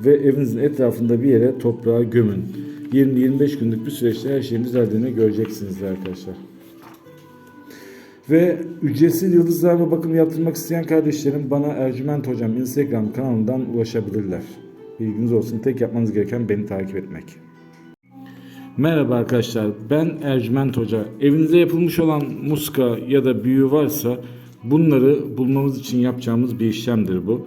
ve evinizin etrafında bir yere toprağa gömün. 20-25 günlük bir süreçte her şeyin düzeldiğini göreceksiniz arkadaşlar. Ve ücretsiz yıldızlarla bakım yaptırmak isteyen kardeşlerim bana Ercüment Hocam Instagram kanalından ulaşabilirler. Bilginiz olsun tek yapmanız gereken beni takip etmek. Merhaba arkadaşlar ben Ercüment Hoca. Evinize yapılmış olan muska ya da büyü varsa bunları bulmamız için yapacağımız bir işlemdir bu.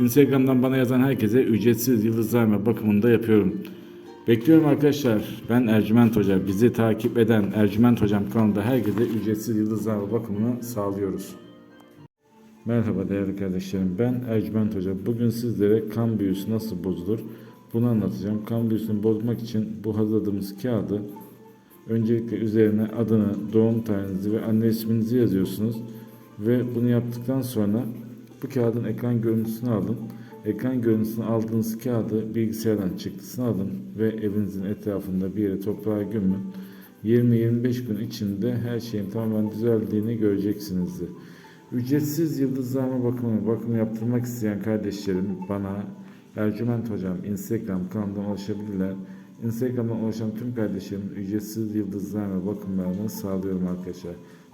Instagram'dan bana yazan herkese ücretsiz yıldızlama bakımını da yapıyorum. Bekliyorum arkadaşlar. Ben Ercüment Hoca. Bizi takip eden Ercüment Hocam kanalında herkese ücretsiz yıldızlama bakımını sağlıyoruz. Merhaba değerli kardeşlerim. Ben Ercüment Hoca. Bugün sizlere kan büyüsü nasıl bozulur bunu anlatacağım. Kan büyüsünü bozmak için bu hazırladığımız kağıdı öncelikle üzerine adını, doğum tarihinizi ve anne isminizi yazıyorsunuz. Ve bunu yaptıktan sonra bu kağıdın ekran görüntüsünü alın. Ekran görüntüsünü aldığınız kağıdı bilgisayardan çıktısını alın ve evinizin etrafında bir yere toprağa gömün. 20-25 gün içinde her şeyin tamamen düzeldiğini göreceksinizdir. Ücretsiz yıldızlama bakımı, bakım yaptırmak isteyen kardeşlerim bana Ercüment Hocam Instagram kanalından ulaşabilirler. Instagram'dan ulaşan tüm kardeşlerim ücretsiz yıldızlama bakımlarını sağlıyorum arkadaşlar.